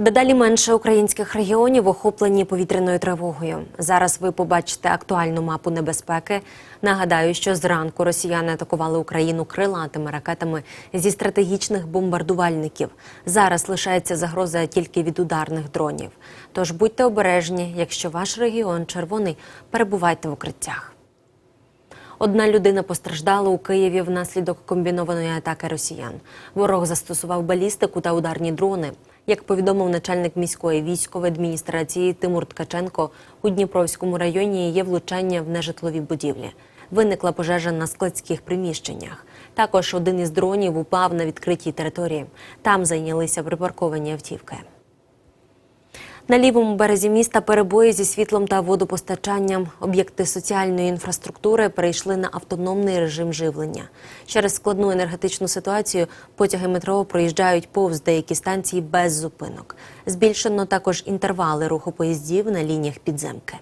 Дедалі менше українських регіонів охоплені повітряною тривогою. Зараз ви побачите актуальну мапу небезпеки. Нагадаю, що зранку росіяни атакували Україну крилатими ракетами зі стратегічних бомбардувальників. Зараз лишається загроза тільки від ударних дронів. Тож будьте обережні, якщо ваш регіон червоний, перебувайте в укриттях. Одна людина постраждала у Києві внаслідок комбінованої атаки росіян. Ворог застосував балістику та ударні дрони. Як повідомив начальник міської військової адміністрації Тимур Ткаченко, у Дніпровському районі є влучання в нежитлові будівлі. Виникла пожежа на складських приміщеннях. Також один із дронів упав на відкритій території. Там зайнялися припарковані автівки. На лівому березі міста перебої зі світлом та водопостачанням. Об'єкти соціальної інфраструктури перейшли на автономний режим живлення. Через складну енергетичну ситуацію потяги метро проїжджають повз деякі станції без зупинок. Збільшено також інтервали руху поїздів на лініях підземки.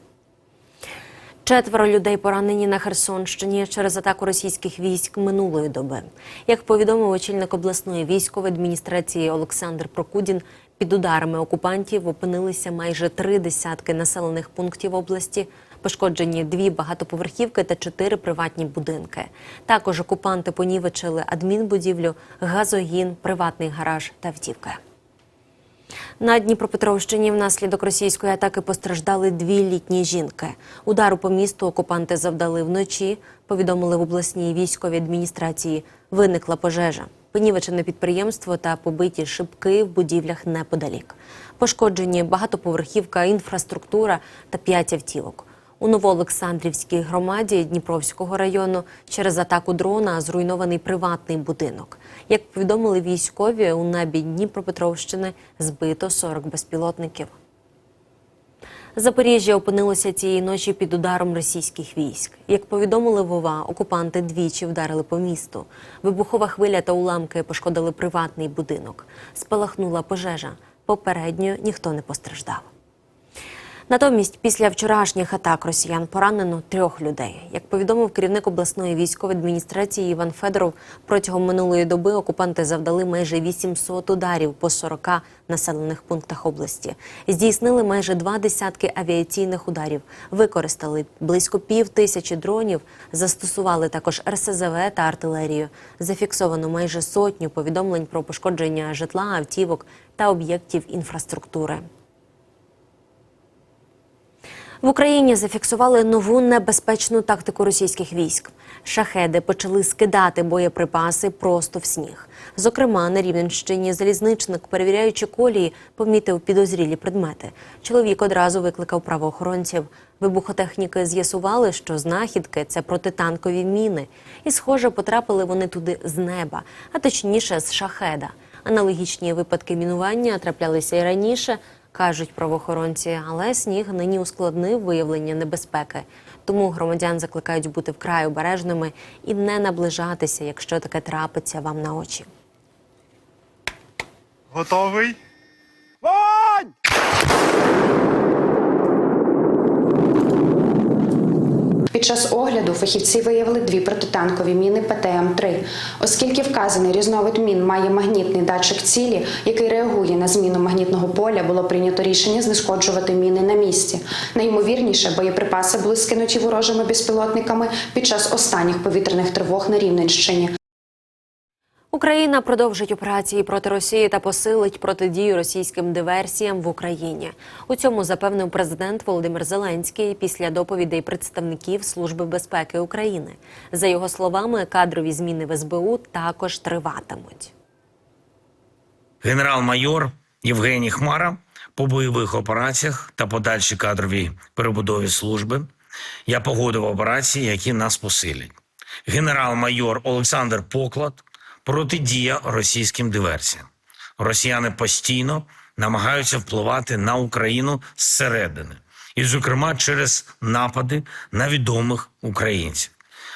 Четверо людей поранені на Херсонщині через атаку російських військ минулої доби. Як повідомив очільник обласної військової адміністрації Олександр Прокудін, під ударами окупантів опинилися майже три десятки населених пунктів області. Пошкоджені дві багатоповерхівки та чотири приватні будинки. Також окупанти понівечили адмінбудівлю, газогін, приватний гараж та автівки. На Дніпропетровщині внаслідок російської атаки постраждали дві літні жінки. Удару по місту окупанти завдали вночі. Повідомили в обласній військовій адміністрації. Виникла пожежа. Понівечене підприємство та побиті шибки в будівлях неподалік. Пошкоджені багатоповерхівка, інфраструктура та п'ять автівок. У Новоолександрівській громаді Дніпровського району через атаку дрона зруйнований приватний будинок. Як повідомили військові, у небі Дніпропетровщини збито 40 безпілотників. Запоріжжя опинилося цієї ночі під ударом російських військ. Як повідомили Вова, окупанти двічі вдарили по місту. Вибухова хвиля та уламки пошкодили приватний будинок. Спалахнула пожежа. Попередньо ніхто не постраждав. Натомість, після вчорашніх атак росіян поранено трьох людей. Як повідомив керівник обласної військової адміністрації Іван Федоров, протягом минулої доби окупанти завдали майже 800 ударів по 40 населених пунктах області. Здійснили майже два десятки авіаційних ударів, використали близько пів тисячі дронів, застосували також РСЗВ та артилерію. Зафіксовано майже сотню повідомлень про пошкодження житла, автівок та об'єктів інфраструктури. В Україні зафіксували нову небезпечну тактику російських військ. Шахеди почали скидати боєприпаси просто в сніг. Зокрема, на Рівненщині залізничник, перевіряючи колії, помітив підозрілі предмети. Чоловік одразу викликав правоохоронців. Вибухотехніки з'ясували, що знахідки це протитанкові міни, і, схоже, потрапили вони туди з неба, а точніше з шахеда. Аналогічні випадки мінування траплялися і раніше кажуть правоохоронці, але сніг нині ускладнив виявлення небезпеки. Тому громадян закликають бути вкрай обережними і не наближатися, якщо таке трапиться вам на очі. Готовий? Під час огляду фахівці виявили дві протитанкові міни ПТМ-3. Оскільки вказаний різновид мін має магнітний датчик цілі, який реагує на зміну магнітного поля, було прийнято рішення знешкоджувати міни на місці. Найімовірніше, боєприпаси були скинуті ворожими безпілотниками під час останніх повітряних тривог на Рівненщині. Україна продовжить операції проти Росії та посилить протидію російським диверсіям в Україні. У цьому запевнив президент Володимир Зеленський після доповідей представників Служби безпеки України. За його словами, кадрові зміни в СБУ також триватимуть. Генерал-майор Євгеній Хмара по бойових операціях та подальшій кадровій перебудові служби. Я погодив операції, які нас посилять. Генерал-майор Олександр Поклад протидія російським диверсіям. Росіяни постійно намагаються впливати на Україну зсередини, і, зокрема, через напади на відомих українців.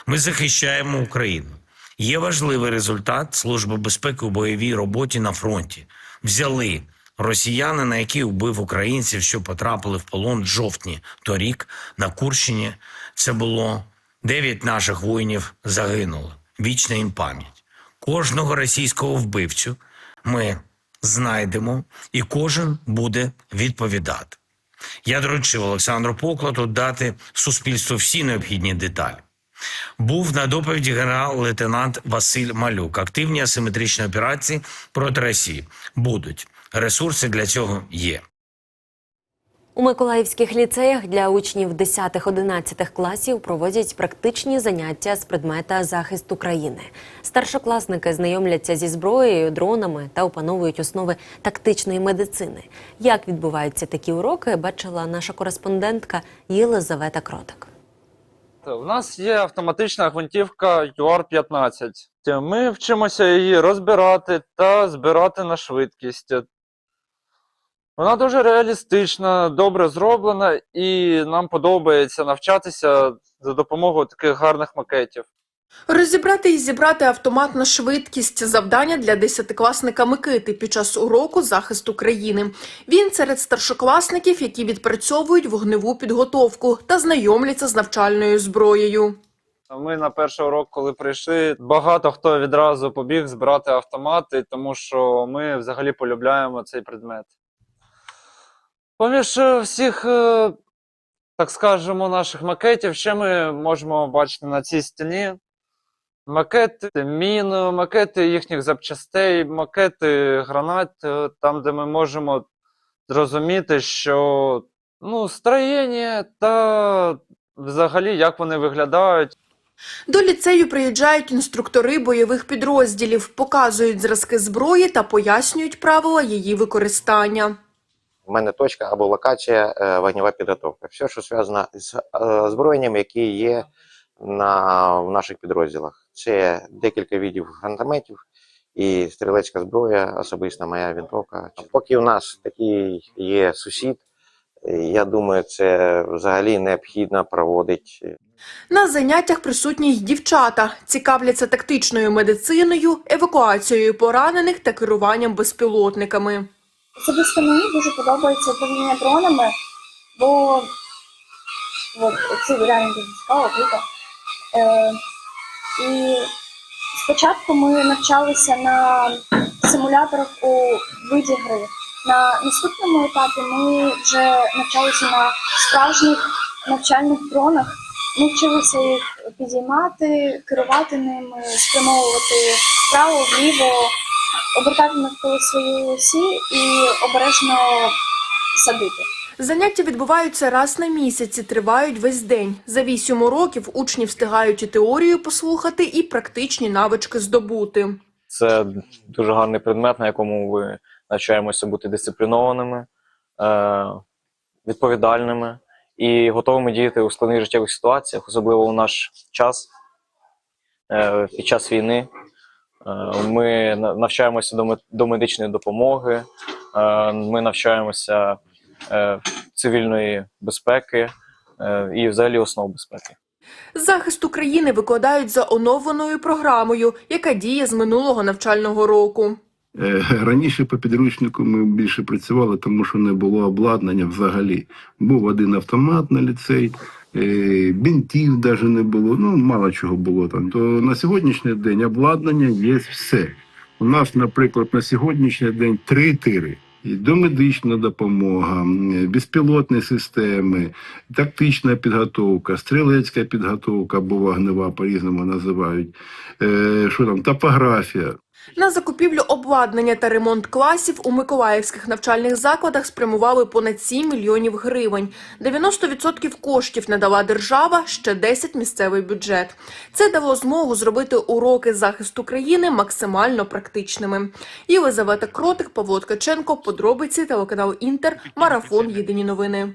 Ми захищаємо Україну. Є важливий результат Служби безпеки у бойовій роботі на фронті. Взяли росіянина, який вбив українців, що потрапили в полон в жовтні торік на Курщині. Це було дев'ять наших воїнів загинуло. Вічна їм пам'ять. Кожного російського вбивцю ми знайдемо, і кожен буде відповідати. Я доручив Олександру Покладу дати суспільству всі необхідні деталі. Був на доповіді генерал-лейтенант Василь Малюк. Активні асиметричні операції проти Росії будуть. Ресурси для цього є. У миколаївських ліцеях для учнів 10-11 класів проводять практичні заняття з предмета захисту країни. Старшокласники знайомляться зі зброєю, дронами та опановують основи тактичної медицини. Як відбуваються такі уроки, бачила наша кореспондентка Єлизавета Кротик. У нас є автоматична гвинтівка UR-15. Ми вчимося її розбирати та збирати на швидкість. Вона дуже реалістична, добре зроблена, і нам подобається навчатися за допомогою таких гарних макетів. Розібрати і зібрати автомат на швидкість завдання для десятикласника Микити під час уроку захисту країни. Він серед старшокласників, які відпрацьовують вогневу підготовку та знайомляться з навчальною зброєю. Ми на перший урок, коли прийшли, багато хто відразу побіг збирати автомати, тому що ми взагалі полюбляємо цей предмет. Поміж е, всіх, е, так скажемо, наших макетів, ще ми можемо бачити на цій стіні макети мін, макети їхніх запчастей, макети гранат, е, там, де ми можемо зрозуміти, що ну, строєння та взагалі як вони виглядають. До ліцею приїжджають інструктори бойових підрозділів, показують зразки зброї та пояснюють правила її використання. У мене точка або локація е, вогнева підготовка. Все, що зв'язано з е, озброєнням, які є на, в наших підрозділах. Це декілька видів гранатометів і стрілецька зброя, особисто моя винтовка. Поки у нас такий є сусід, е, я думаю, це взагалі необхідно проводити На заняттях присутні й дівчата, цікавляться тактичною медициною, евакуацією поранених та керуванням безпілотниками. Особисто мені дуже подобається управління дронами, бо от, це реально дуже цікаво, круто. Е, і спочатку ми навчалися на симуляторах у виді гри. На наступному етапі ми вже навчалися на справжніх навчальних дронах. Ми вчилися їх підіймати, керувати ними, спрямовувати вправо, вліво, обертати навколо своєї осі і обережно садити. Заняття відбуваються раз на місяць і тривають весь день. За вісім уроків учні встигають і теорію послухати, і практичні навички здобути. Це дуже гарний предмет, на якому ми навчаємося бути дисциплінованими, е, відповідальними і готовими діяти у складних життєвих ситуаціях, особливо у наш час е, під час війни. Е, Ми навчаємося до мед- медичної допомоги, е, ми навчаємося е, цивільної безпеки і взагалі основ безпеки. Захист України викладають за оновленою програмою, яка діє з минулого навчального року. Раніше по підручнику ми більше працювали, тому що не було обладнання взагалі. Був один автомат на ліцей, бінтів навіть не було, ну мало чого було там. То на сьогоднішній день обладнання є все. У нас, наприклад, на сьогоднішній день три тири. І домедична допомога, безпілотні системи, тактична підготовка, стрілецька підготовка або вогнева, по-різному називають. Е, що там, топографія. На закупівлю обладнання та ремонт класів у миколаївських навчальних закладах спрямували понад 7 мільйонів гривень. 90% коштів надала держава, ще 10 – місцевий бюджет. Це дало змогу зробити уроки захисту країни максимально практичними. Єлизавета Кротик, Павло Ткаченко, подробиці, телеканал Інтер, Марафон, Єдині новини.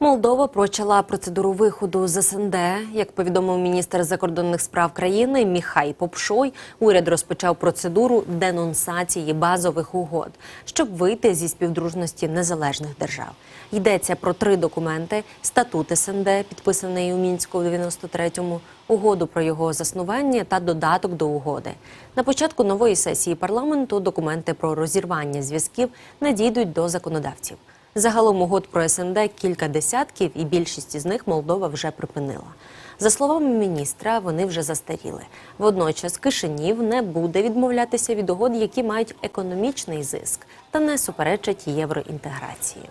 Молдова почала процедуру виходу з СНД. Як повідомив міністр закордонних справ країни Міхай Попшой, уряд розпочав процедуру денонсації базових угод, щоб вийти зі співдружності незалежних держав. Йдеться про три документи: статут СНД, підписаний у мінську в 93-му, угоду про його заснування та додаток до угоди. На початку нової сесії парламенту документи про розірвання зв'язків надійдуть до законодавців. Загалом угод про СНД кілька десятків, і більшість із них Молдова вже припинила. За словами міністра, вони вже застаріли. Водночас Кишинів не буде відмовлятися від угод, які мають економічний зиск та не суперечать євроінтеграції.